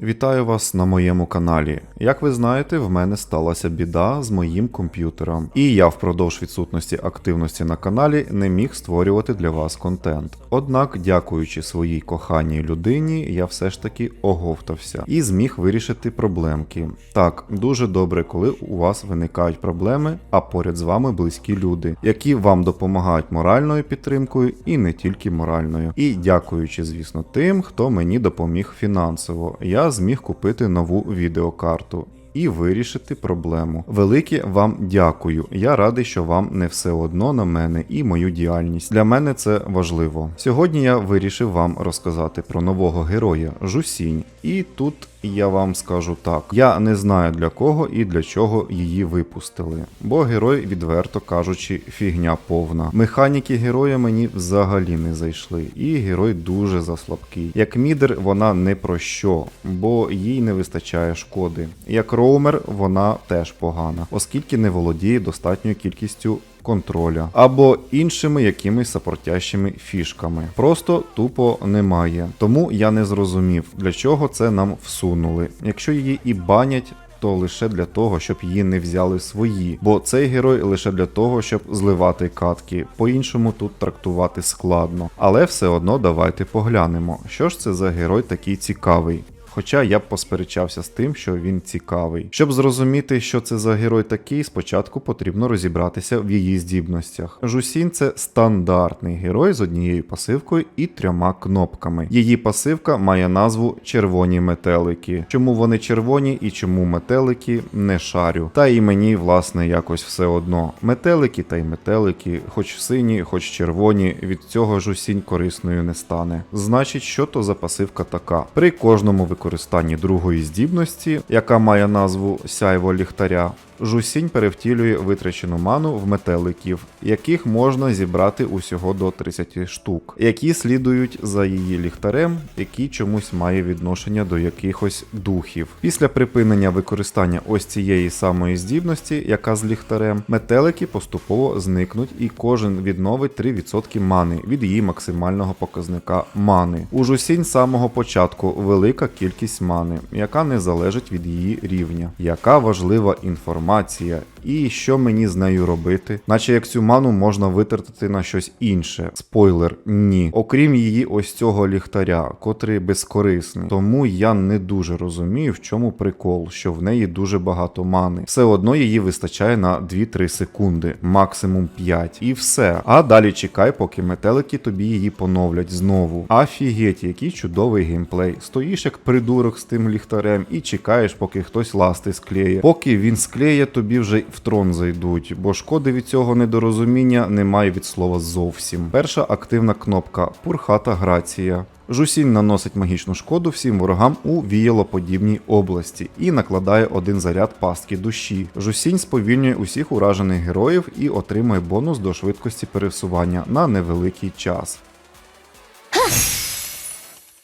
Вітаю вас на моєму каналі. Як ви знаєте, в мене сталася біда з моїм комп'ютером, і я впродовж відсутності активності на каналі не міг створювати для вас контент. Однак, дякуючи своїй коханій людині, я все ж таки оговтався і зміг вирішити проблемки. Так, дуже добре, коли у вас виникають проблеми, а поряд з вами близькі люди, які вам допомагають моральною підтримкою і не тільки моральною. І дякуючи, звісно, тим, хто мені допоміг фінансово, я зміг купити нову відеокарту. І вирішити проблему. Велике вам дякую. Я радий, що вам не все одно на мене і мою діяльність. Для мене це важливо. Сьогодні я вирішив вам розказати про нового героя Жусінь. І тут я вам скажу так: я не знаю для кого і для чого її випустили. Бо герой, відверто кажучи, фігня повна. Механіки героя мені взагалі не зайшли, і герой дуже заслабкий. Як мідер, вона не про що, бо їй не вистачає шкоди. Як роумер, вона теж погана, оскільки не володіє достатньою кількістю контроля або іншими якимись сапортящими фішками. Просто тупо немає. Тому я не зрозумів, для чого це нам всунули. Якщо її і банять. То лише для того, щоб її не взяли свої, бо цей герой лише для того, щоб зливати катки. По-іншому тут трактувати складно. Але все одно давайте поглянемо, що ж це за герой такий цікавий. Хоча я б посперечався з тим, що він цікавий. Щоб зрозуміти, що це за герой такий, спочатку потрібно розібратися в її здібностях. Жусін це стандартний герой з однією пасивкою і трьома кнопками. Її пасивка має назву червоні метелики. Чому вони червоні і чому метелики не шарю. Та і мені, власне, якось все одно. Метелики та й метелики, хоч сині, хоч червоні, від цього жусінь корисною не стане. Значить, що то за пасивка така? При кожному використанні другої здібності, яка має назву сяйво ліхтаря, Жусінь перевтілює витрачену ману в метеликів, яких можна зібрати усього до 30 штук, які слідують за її ліхтарем, який чомусь має відношення до якихось духів. Після припинення використання ось цієї самої здібності, яка з ліхтарем, метелики поступово зникнуть і кожен відновить 3% мани від її максимального показника мани. У Жусінь з самого початку велика кількість мани, яка не залежить від її рівня. Яка важлива інформація інформація, і що мені з нею робити, наче як цю ману можна витратити на щось інше. Спойлер, ні. Окрім її ось цього ліхтаря, котрий безкорисний. Тому я не дуже розумію, в чому прикол, що в неї дуже багато мани. Все одно її вистачає на 2-3 секунди, максимум 5. І все. А далі чекай, поки метелики тобі її поновлять знову. Афігеть, який чудовий геймплей. Стоїш як придурок з тим ліхтарем і чекаєш, поки хтось ласти склеє. Поки він склеє, тобі вже в трон зайдуть, бо шкоди від цього недорозуміння немає від слова зовсім. Перша активна кнопка Пурхата Грація. Жусінь наносить магічну шкоду всім ворогам у віялоподібній області і накладає один заряд пастки душі. Жусінь сповільнює усіх уражених героїв і отримує бонус до швидкості пересування на невеликий час.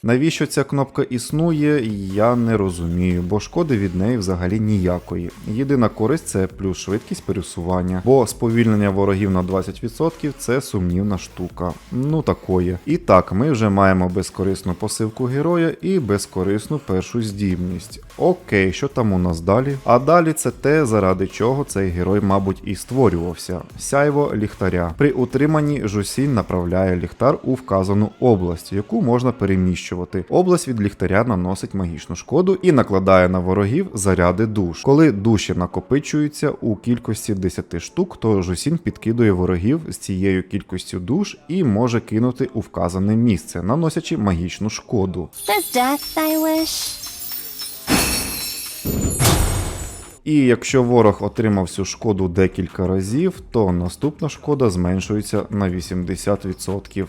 Навіщо ця кнопка існує, я не розумію, бо шкоди від неї взагалі ніякої. Єдина користь це плюс швидкість пересування, бо сповільнення ворогів на 20% це сумнівна штука. Ну такої. І так, ми вже маємо безкорисну посивку героя і безкорисну першу здібність. Окей, що там у нас далі? А далі це те, заради чого цей герой, мабуть, і створювався. Сяйво ліхтаря. При утриманні жусінь направляє ліхтар у вказану область, яку можна переміщувати. Область від ліхтаря наносить магічну шкоду і накладає на ворогів заряди душ. Коли душі накопичуються у кількості 10 штук, то жусінь підкидує ворогів з цією кількістю душ і може кинути у вказане місце, наносячи магічну шкоду. Death thy wish? І якщо ворог отримав цю шкоду декілька разів, то наступна шкода зменшується на 80%.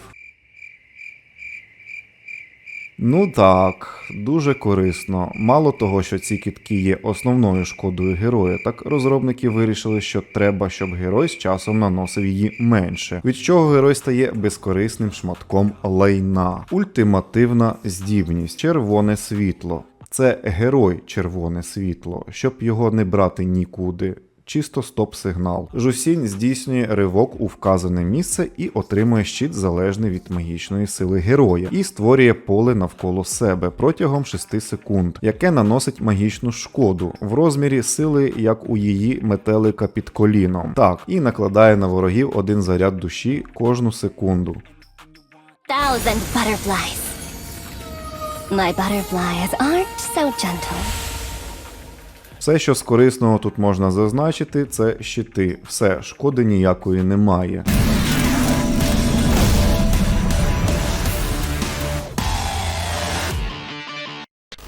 Ну так, дуже корисно. Мало того, що ці кітки є основною шкодою героя, так розробники вирішили, що треба, щоб герой з часом наносив її менше, від чого герой стає безкорисним шматком лайна. Ультимативна здібність червоне світло. Це герой червоне світло, щоб його не брати нікуди. Чисто стоп-сигнал. Жусінь здійснює ривок у вказане місце і отримує щит залежний від магічної сили героя, і створює поле навколо себе протягом 6 секунд, яке наносить магічну шкоду в розмірі сили, як у її метелика під коліном. Так, і накладає на ворогів один заряд душі кожну секунду. Thousand butterflies. My butterflies aren't so gentle. Все, що з корисного тут можна зазначити, це щити. Все, шкоди ніякої немає.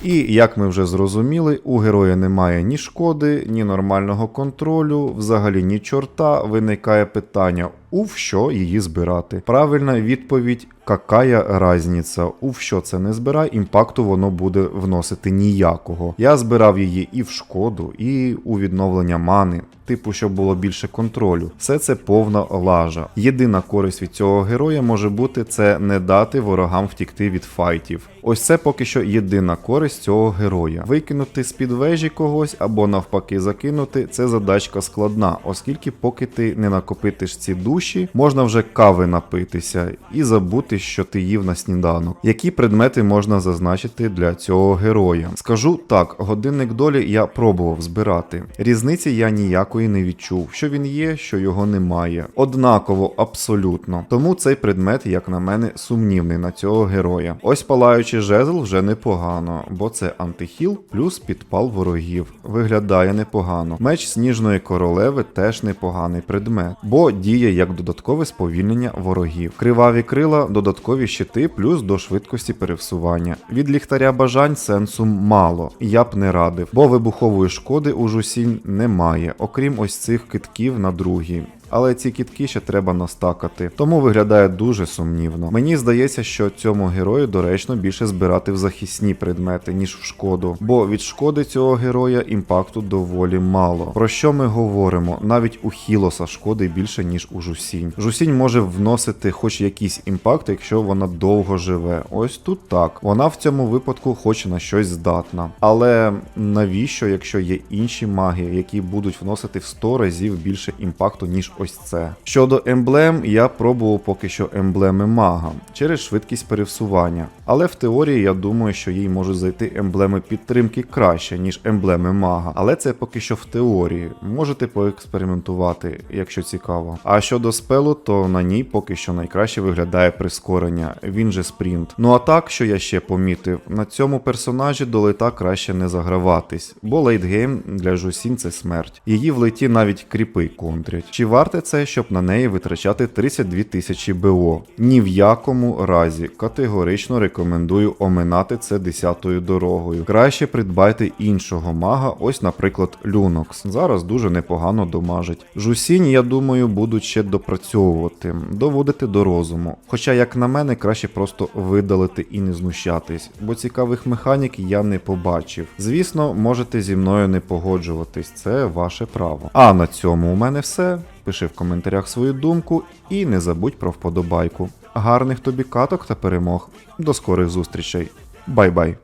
І як ми вже зрозуміли, у героя немає ні шкоди, ні нормального контролю, взагалі ні чорта. Виникає питання, у що її збирати. Правильна відповідь. Какая разниця? У що це не збирай, імпакту воно буде вносити ніякого. Я збирав її і в шкоду, і у відновлення мани, типу, щоб було більше контролю. Все це повна лажа. Єдина користь від цього героя може бути це не дати ворогам втікти від файтів. Ось це поки що єдина користь цього героя. Викинути з-під вежі когось або навпаки закинути це задачка складна, оскільки поки ти не накопитиш ці душі, можна вже кави напитися і забути, що ти їв на сніданок. Які предмети можна зазначити для цього героя? Скажу так, годинник долі я пробував збирати. Різниці я ніякої не відчув, що він є, що його немає. Однаково, абсолютно. Тому цей предмет, як на мене, сумнівний на цього героя. Ось палаючий жезл вже непогано, бо це антихіл плюс підпал ворогів. Виглядає непогано. Меч сніжної королеви теж непоганий предмет, бо діє як додаткове сповільнення ворогів. Криваві крила додаткові щити плюс до швидкості перевсування. Від ліхтаря бажань сенсу мало, я б не радив, бо вибухової шкоди у жусінь немає, окрім ось цих китків на другій. Але ці кітки ще треба настакати, тому виглядає дуже сумнівно. Мені здається, що цьому герою доречно більше збирати в захисні предмети, ніж в шкоду, бо від шкоди цього героя імпакту доволі мало. Про що ми говоримо? Навіть у Хілоса шкоди більше, ніж у Жусінь. Жусінь може вносити хоч якийсь імпакт, якщо вона довго живе. Ось тут так. Вона в цьому випадку хоч на щось здатна. Але навіщо, якщо є інші маги, які будуть вносити в 100 разів більше імпакту, ніж ось це. Щодо емблем, я пробував поки що емблеми мага через швидкість перевсування. Але в теорії я думаю, що їй можуть зайти емблеми підтримки краще, ніж емблеми мага. Але це поки що в теорії. Можете поекспериментувати, якщо цікаво. А щодо спелу, то на ній поки що найкраще виглядає прискорення, він же спринт. Ну а так, що я ще помітив, на цьому персонажі до лита краще не заграватись, бо лейтгейм для Жусінь це смерть. Її в литі навіть кріпи контрять. Чи варте це, щоб на неї витрачати 32 тисячі БО? Ні в якому разі категорично рекомендую оминати це десятою дорогою. Краще придбайте іншого мага, ось, наприклад, Люнокс. Зараз дуже непогано домажить. Жусінь, я думаю, будуть ще допрацьовувати, доводити до розуму. Хоча, як на мене, краще просто видалити і не знущатись, бо цікавих механік я не побачив. Звісно, можете зі мною не погоджуватись, це ваше право. А на цьому у мене все. Пиши в коментарях свою думку і не забудь про вподобайку. Гарних тобі каток та перемог. До скорих зустрічей. Бай-бай.